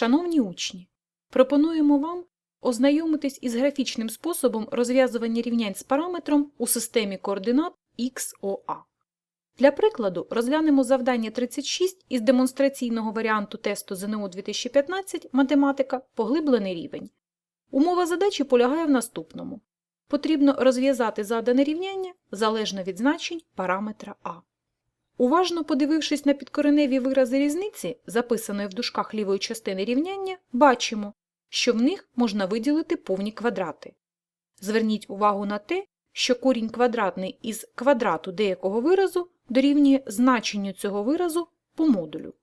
Шановні учні, пропонуємо вам ознайомитись із графічним способом розв'язування рівнянь з параметром у системі координат XOA. Для прикладу розглянемо завдання 36 із демонстраційного варіанту тесту ЗНО 2015 математика поглиблений рівень. Умова задачі полягає в наступному. Потрібно розв'язати задане рівняння залежно від значень параметра А. Уважно подивившись на підкореневі вирази різниці, записаної в дужках лівої частини рівняння, бачимо, що в них можна виділити повні квадрати. Зверніть увагу на те, що корінь квадратний із квадрату деякого виразу дорівнює значенню цього виразу по модулю.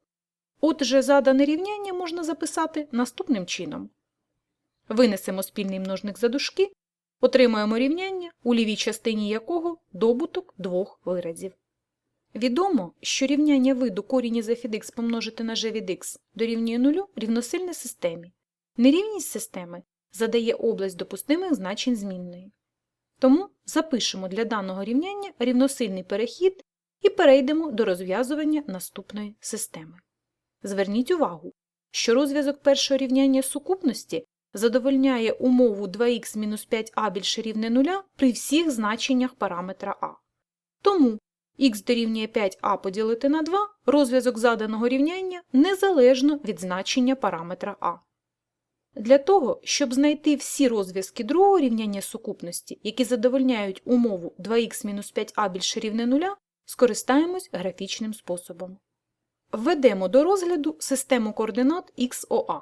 Отже, задане рівняння можна записати наступним чином. Винесемо спільний множник за дужки, отримаємо рівняння, у лівій частині якого добуток двох виразів. Відомо, що рівняння виду корінь із f від x помножити на g від x дорівнює нулю рівносильне системі. Нерівність системи задає область допустимих значень змінної. Тому запишемо для даного рівняння рівносильний перехід і перейдемо до розв'язування наступної системи. Зверніть увагу, що розв'язок першого рівняння сукупності задовольняє умову 2х-5а більше рівне 0 при всіх значеннях параметра а. Тому х дорівнює 5а поділити на 2 розв'язок заданого рівняння незалежно від значення параметра а. Для того, щоб знайти всі розв'язки другого рівняння сукупності, які задовольняють умову 2х-5а більше рівне 0, скористаємось графічним способом. Введемо до розгляду систему координат XOA.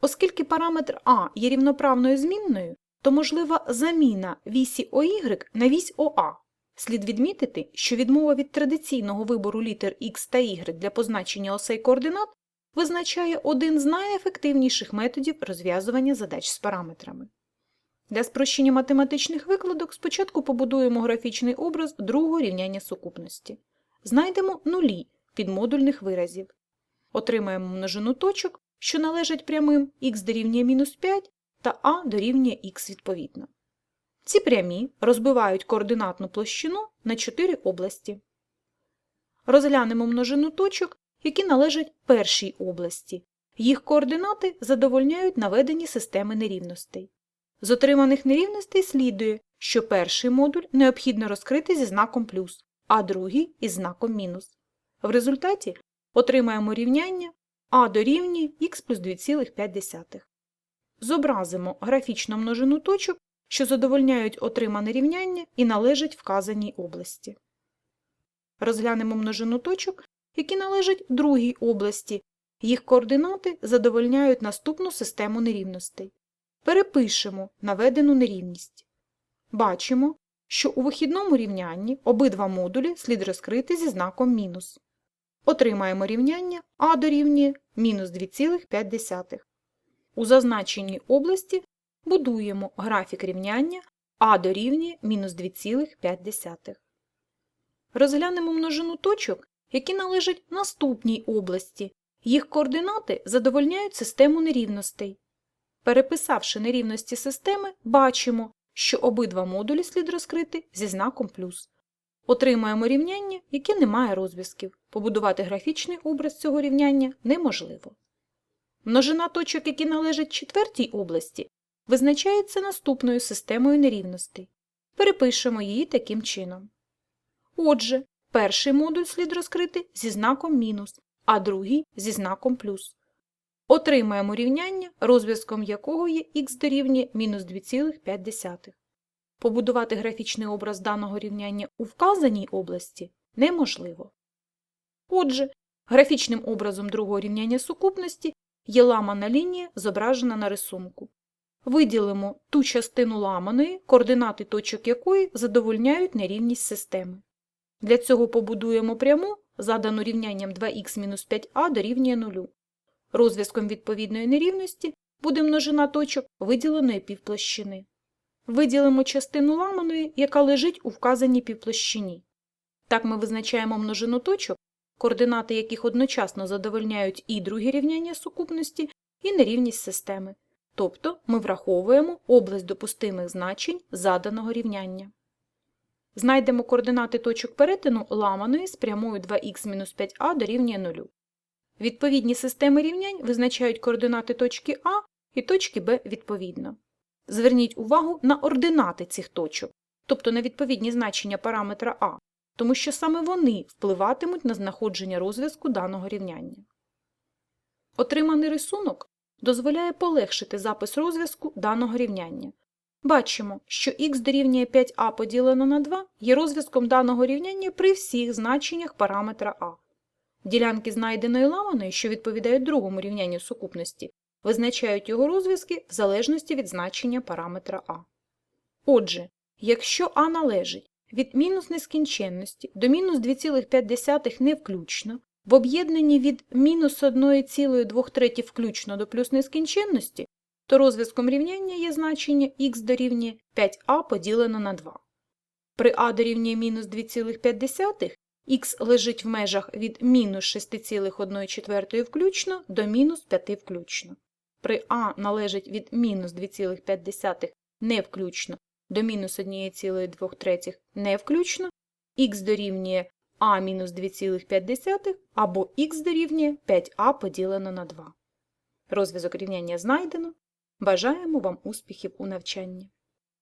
Оскільки параметр А є рівноправною змінною, то можлива заміна вісі ОY на вісь ОА. Слід відмітити, що відмова від традиційного вибору літер X та Y для позначення осей координат визначає один з найефективніших методів розв'язування задач з параметрами. Для спрощення математичних викладок спочатку побудуємо графічний образ другого рівняння сукупності. Знайдемо нулі підмодульних виразів. Отримаємо множину точок, що належать прямим х дорівнює мінус 5 та а дорівнює х відповідно. Ці прямі розбивають координатну площину на 4 області. Розглянемо множину точок, які належать першій області. Їх координати задовольняють наведені системи нерівностей. З отриманих нерівностей слідує, що перший модуль необхідно розкрити зі знаком плюс, а другий із знаком мінус. В результаті отримаємо рівняння а дорівнює х плюс 2,5. Зобразимо графічну множину точок, що задовольняють отримане рівняння і належать вказаній області. Розглянемо множину точок, які належать другій області. Їх координати задовольняють наступну систему нерівностей. Перепишемо наведену нерівність. Бачимо, що у вихідному рівнянні обидва модулі слід розкрити зі знаком мінус. Отримаємо рівняння а дорівнює мінус 2,5. У зазначеній області будуємо графік рівняння а дорівнює мінус 2,5. Розглянемо множину точок, які належать наступній області. Їх координати задовольняють систему нерівностей. Переписавши нерівності системи, бачимо, що обидва модулі слід розкрити зі знаком плюс. Отримаємо рівняння, яке не має розв'язків. Побудувати графічний образ цього рівняння неможливо. Множина точок, які належать четвертій області, визначається наступною системою нерівностей. Перепишемо її таким чином. Отже, перший модуль слід розкрити зі знаком мінус, а другий зі знаком плюс. Отримаємо рівняння, розв'язком якого є х дорівнює мінус 2,5. Побудувати графічний образ даного рівняння у вказаній області неможливо. Отже, графічним образом другого рівняння сукупності є ламана лінія, зображена на рисунку. Виділимо ту частину ламаної, координати точок якої задовольняють нерівність системи. Для цього побудуємо пряму, задану рівнянням 2х-5а дорівнює 0. Розв'язком відповідної нерівності буде множина точок виділеної півплощини. Виділимо частину ламаної, яка лежить у вказаній півплощині. Так ми визначаємо множину точок, координати яких одночасно задовольняють і друге рівняння сукупності, і нерівність системи. Тобто ми враховуємо область допустимих значень заданого рівняння. Знайдемо координати точок перетину ламаної з прямою 2х-5а дорівнює 0. Відповідні системи рівнянь визначають координати точки А і точки Б відповідно. Зверніть увагу на ординати цих точок, тобто на відповідні значення параметра А, тому що саме вони впливатимуть на знаходження розв'язку даного рівняння. Отриманий рисунок дозволяє полегшити запис розв'язку даного рівняння. Бачимо, що х дорівнює 5а поділено на 2 є розв'язком даного рівняння при всіх значеннях параметра А. Ділянки знайденої ламаною, що відповідають другому рівнянню сукупності, визначають його розв'язки в залежності від значення параметра А. Отже, якщо А належить від мінус нескінченності до мінус 2,5 не включно, в об'єднанні від мінус 1,2 треті включно до плюс нескінченності, то розв'язком рівняння є значення х дорівнює 5а поділено на 2. При а дорівнює мінус 2,5 х лежить в межах від мінус 6,1 включно до мінус 5 включно. При а належить від мінус 2,5 не включно до мінус 1,2 не включно, х дорівнює а мінус 2,5 або х дорівнює 5а поділено на 2. Розв'язок рівняння знайдено. Бажаємо вам успіхів у навчанні!